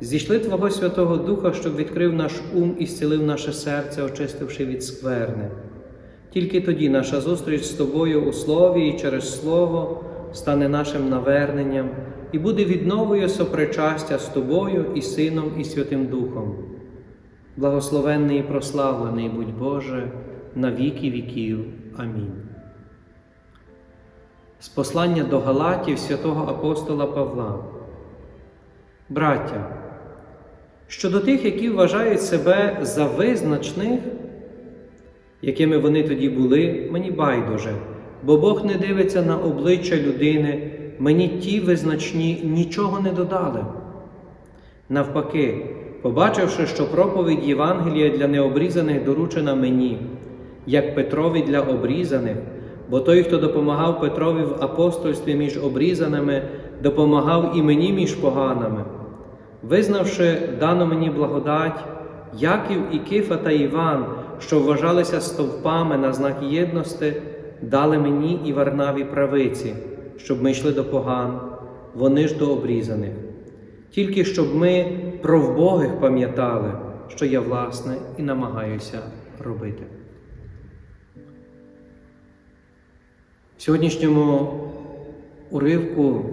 зійшли Твого Святого Духа, щоб відкрив наш ум і зцілив наше серце, очистивши від скверни. Тільки тоді наша зустріч з Тобою у Слові і через Слово стане нашим наверненням і буде відновою сопричастя з Тобою і Сином, і Святим Духом. Благословенний і прославлений будь Боже, на віки віків. Амінь. З послання до Галатів святого апостола Павла. Браття, щодо тих, які вважають себе за визначних, якими вони тоді були, мені байдуже, бо Бог не дивиться на обличчя людини, мені ті визначні нічого не додали. Навпаки, побачивши, що проповідь Євангелія для необрізаних доручена мені, як Петрові для обрізаних, бо той, хто допомагав Петрові в апостольстві між обрізаними, допомагав і мені між поганими. Визнавши дану мені благодать, Яків і Кифа та Іван, що вважалися стовпами на знак єдності, дали мені і Варнаві правиці, щоб ми йшли до поган, вони ж до обрізаних. Тільки щоб ми про вбогих пам'ятали, що я, власне, і намагаюся робити. В сьогоднішньому уривку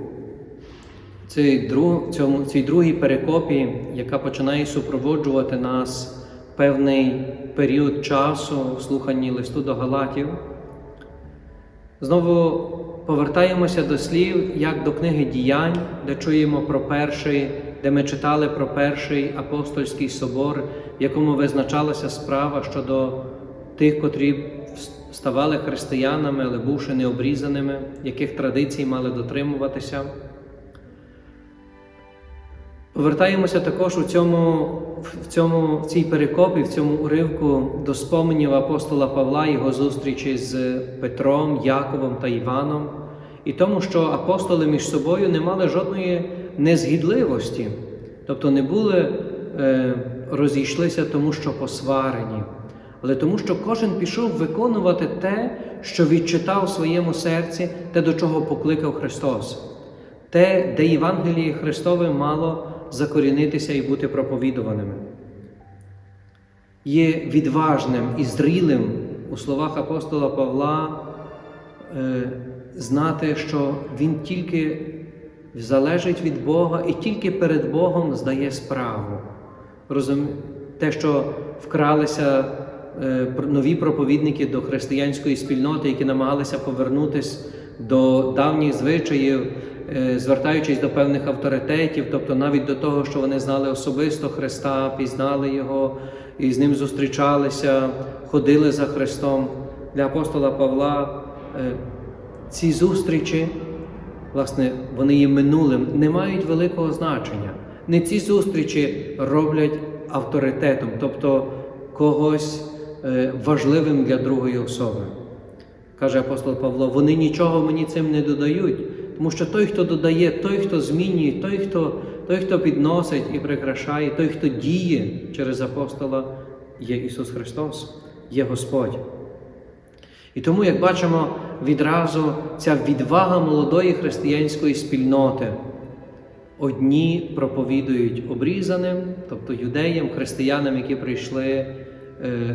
цій, друг, цьому, цій другій перекопі, яка починає супроводжувати нас певний період часу в слуханні листу до Галатів, знову повертаємося до слів, як до книги діянь, де чуємо про перший, де ми читали про перший апостольський собор, в якому визначалася справа щодо тих, котрі ставали християнами, але бувши необрізаними, яких традицій мали дотримуватися. Повертаємося також у цьому, в цьому, в цій перекопі, в цьому уривку до споменів апостола Павла, його зустрічі з Петром, Яковом та Іваном, і тому, що апостоли між собою не мали жодної незгідливості, тобто не були, е, розійшлися тому, що посварені, але тому, що кожен пішов виконувати те, що відчитав у своєму серці, те, до чого покликав Христос, те, де Євангеліє Христове мало закорінитися і бути проповідуваними. Є відважним і зрілим у словах апостола Павла е, знати, що він тільки залежить від Бога і тільки перед Богом здає справу. Розум... Те, що вкралися е, нові проповідники до християнської спільноти, які намагалися повернутися до давніх звичаїв, звертаючись до певних авторитетів, тобто навіть до того, що вони знали особисто Христа, пізнали Його і з ним зустрічалися, ходили за Христом. Для апостола Павла е, ці зустрічі, власне, вони є минулим, не мають великого значення. Не ці зустрічі роблять авторитетом, тобто когось е, важливим для другої особи. Каже апостол Павло, вони нічого мені цим не додають, тому що той, хто додає, той, хто змінює, той, хто той, хто підносить і прикрашає, той, хто діє через апостола, є Ісус Христос, є Господь. І тому, як бачимо, відразу ця відвага молодої християнської спільноти. Одні проповідують обрізаним, тобто юдеям, християнам, які прийшли,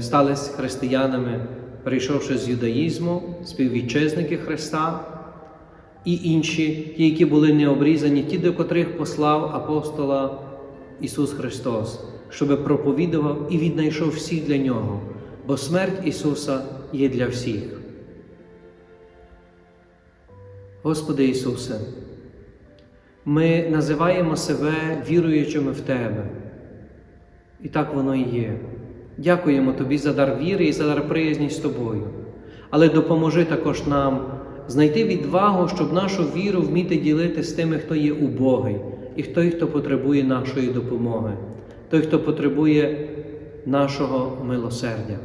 стали християнами, прийшовши з юдаїзму, співвітчизники Христа, і інші, ті, які були не обрізані, ті, до котрих послав апостола Ісус Христос, щоб проповідував і віднайшов всіх для Нього, бо смерть Ісуса є для всіх. Господи Ісусе, ми називаємо себе віруючими в Тебе. І так воно і є. Дякуємо Тобі за дар віри і за дар приязні з Тобою. Але допоможи також нам знайти відвагу, щоб нашу віру вміти ділити з тими, хто є убогий, і той, хто потребує нашої допомоги, той, хто потребує нашого милосердя.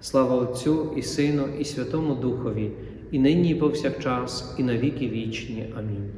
Слава Отцю і Сину, і Святому Духові, і нині, і повсякчас, і навіки вічні. Амінь.